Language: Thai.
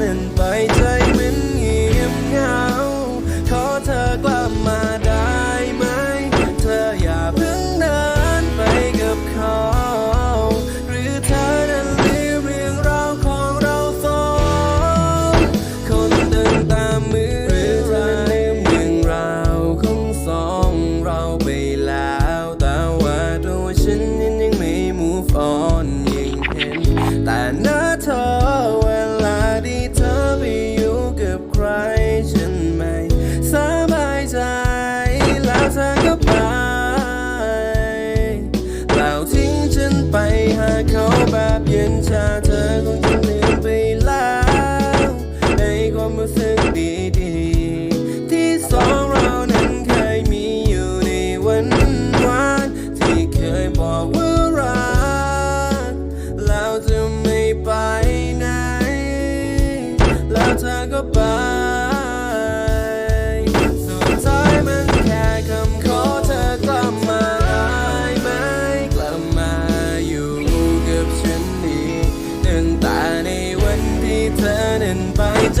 and by time. แล้วเธอก็ไป สุดท้ายมันแค่คำขอเธอกลับมาได้ไหมกลับมาอยู่กับฉันอีกตั้งแต่ในวันที่เธอนั้นไปใจ